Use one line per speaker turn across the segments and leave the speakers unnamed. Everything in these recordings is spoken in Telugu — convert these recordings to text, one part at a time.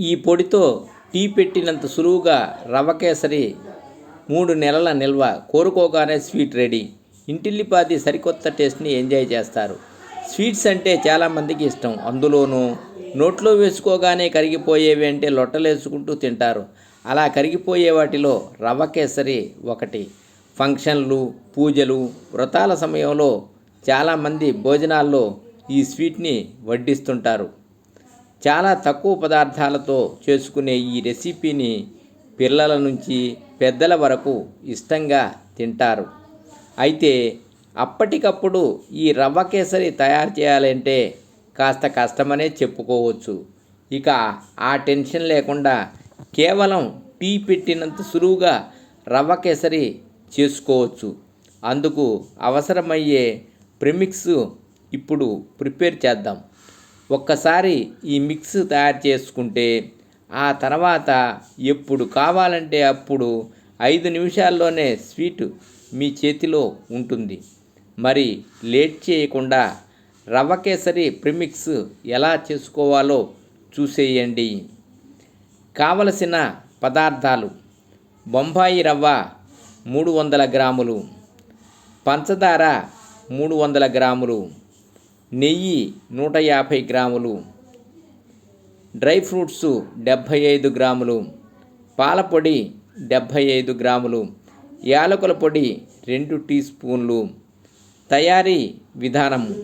ఈ పొడితో టీ పెట్టినంత సులువుగా రవ్వ కేసరి మూడు నెలల నిల్వ కోరుకోగానే స్వీట్ రెడీ. ఇంటిల్లిపాది సరికొత్త టేస్ట్ని ఎంజాయ్ చేస్తారు. స్వీట్స్ అంటే చాలామందికి ఇష్టం. అందులోనూ నోట్లో వేసుకోగానే కరిగిపోయేవి అంటే లొట్టలేసుకుంటూ తింటారు. అలా కరిగిపోయే వాటిలో రవ్వ కేసరి ఒకటి. ఫంక్షన్లు పూజలు వ్రతాల సమయంలో చాలామంది భోజనాల్లో ఈ స్వీట్ని వడ్డిస్తుంటారు. చాలా తక్కువ పదార్థాలతో చేసుకునే ఈ రెసిపీని పిల్లల నుంచి పెద్దల వరకు ఇష్టంగా తింటారు. అయితే అప్పటికప్పుడు ఈ రవ్వ కేసరి తయారు చేయాలంటే కాస్త కష్టమనే చెప్పుకోవచ్చు. ఇక ఆ టెన్షన్ లేకుండా కేవలం టీ పెట్టినంత సులువుగా రవ్వ కేసరి చేసుకోవచ్చు. అందుకు అవసరమయ్యే ప్రిమిక్స్ ఇప్పుడు ప్రిపేర్ చేద్దాం. ఒక్కసారి ఈ మిక్స్ తయారు చేసుకుంటే ఆ తర్వాత ఎప్పుడు కావాలంటే అప్పుడు ఐదు నిమిషాల్లోనే స్వీట్ మీ చేతిలో ఉంటుంది. మరి లేట్ చేయకుండా రవ్వ కేసరి ప్రిమిక్స్ ఎలా చేసుకోవాలో చూసేయండి. కావలసిన పదార్థాలు. బొంబాయి రవ్వ మూడు వందల గ్రాములు. పంచదార మూడు వందల గ్రాములు. నెయ్యి నూట యాభై గ్రాములు డ్రై ఫ్రూట్స్ డెబ్భై ఐదు గ్రాములు పాలపొడి డెబ్భై ఐదు గ్రాములు యాలకుల పొడి రెండు టీ స్పూన్లు. తయారీ విధానము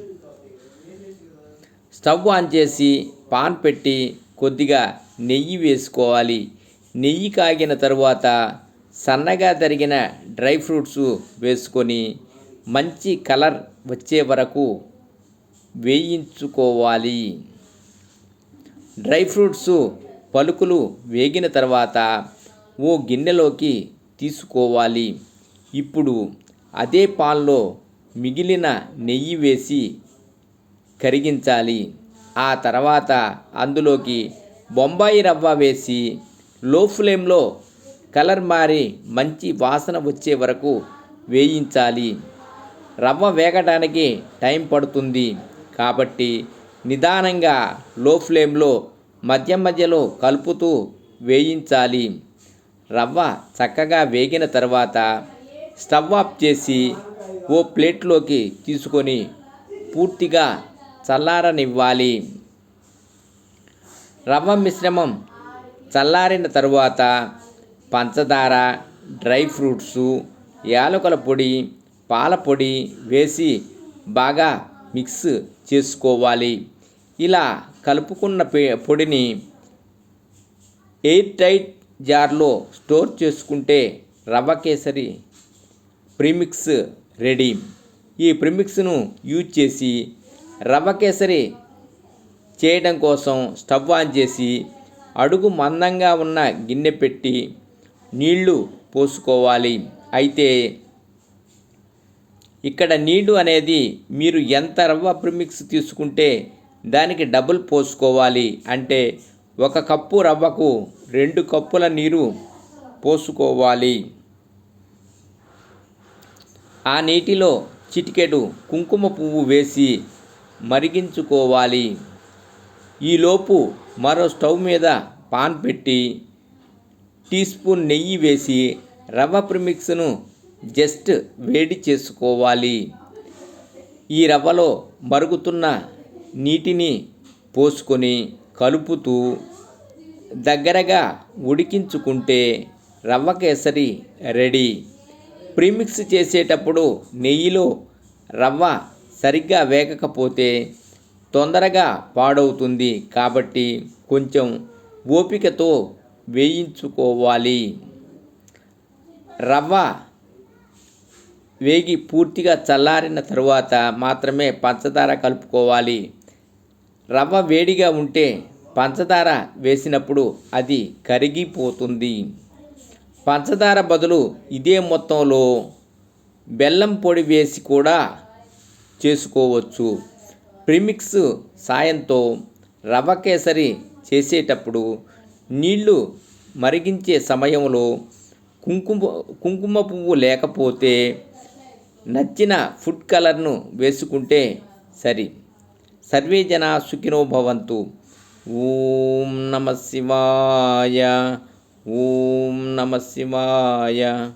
స్టవ్ ఆన్ చేసి పాన్ పెట్టి కొద్దిగా నెయ్యి వేసుకోవాలి. నెయ్యి కాగిన తరువాత సన్నగా తరిగిన డ్రై ఫ్రూట్స్ వేసుకొని మంచి కలర్ వచ్చే వరకు వేయించుకోవాలి. డ్రై ఫ్రూట్స్ పలుకులు వేగిన తర్వాత ఓ గిన్నెలోకి తీసుకోవాలి. ఇప్పుడు అదే పాల్లో మిగిలిన నెయ్యి వేసి కరిగించాలి. ఆ తర్వాత అందులోకి బొంబాయి రవ్వ వేసి లో ఫ్లేమ్లో కలర్ మారి మంచి వాసన వచ్చే వరకు వేయించాలి. రవ్వ వేగడానికి టైం పడుతుంది. కాబట్టి నిదానంగా లో ఫ్లేమ్లో మధ్య మధ్యలో కలుపుతూ వేయించాలి. రవ్వ చక్కగా వేగిన తర్వాత స్టవ్ ఆఫ్ చేసి ఓ ప్లేట్లోకి తీసుకొని పూర్తిగా చల్లారనివ్వాలి. రవ్వ మిశ్రమం చల్లారిన తరువాత పంచదార డ్రై ఫ్రూట్సు యాలకుల పొడి పాల పొడి వేసి బాగా మిక్స్ చేసుకోవాలి. ఇలా కలుపుకున్న పొడిని ఎయిర్ టైట్ జార్లో స్టోర్ చేసుకుంటే రవ్వ కేసరి ప్రీమిక్స్ రెడీ. ఈ ప్రిమిక్స్ను యూజ్ చేసి రవ్వ కేసరి చేయడం కోసం స్టవ్ ఆన్ చేసి అడుగు మందంగా ఉన్న గిన్నె పెట్టి నీళ్ళు పోసుకోవాలి. అయితే ఇక్కడ నీళ్ళు అనేది మీరు ఎంత రవ్వ ప్రిమిక్స్ తీసుకుంటే దానికి డబుల్ పోసుకోవాలి. అంటే ఒక కప్పు రవ్వకు రెండు కప్పుల నీరు పోసుకోవాలి. ఆ నీటిలో చిటికెడు కుంకుమ పువ్వు వేసి మరిగించుకోవాలి. ఈలోపు మరో స్టవ్ మీద పాన్ పెట్టి టీ స్పూన్ నెయ్యి వేసి రవ్వ ప్రిమిక్స్ను జస్ట్ వేడి చేసుకోవాలి. ఈ రవ్వలో మరుగుతున్న నీటిని పోసుకొని కలుపుతూ దగ్గరగా ఉడికించుకుంటే రవ్వ కేసరి రెడీ. ప్రీమిక్స్ చేసేటప్పుడు నెయ్యిలో రవ్వ సరిగ్గా వేగకపోతే తొందరగా పాడవుతుంది కాబట్టి కొంచెం ఓపికతో వేయించుకోవాలి. రవ్వ వేగి పూర్తిగా చల్లారిన తరువాత మాత్రమే పంచదార కలుపుకోవాలి. రవ్వ వేడిగా ఉంటే పంచదార వేసినప్పుడు అది కరిగిపోతుంది. పంచదార బదులు ఇదే మొత్తంలో బెల్లం పొడి వేసి కూడా చేసుకోవచ్చు. ప్రిమిక్స్ సాయంతో రవ్వ కేసరి చేసేటప్పుడు నీళ్ళు మరిగించే సమయంలో కుంకుమ కుంకుమ పువ్వు లేకపోతే నచ్చిన ఫుడ్ కలర్ను వేసుకుంటే సరి. సర్వే జన సుఖినో భవంతు. ఓం నమ శివాయ. ఓం నమ శివాయ.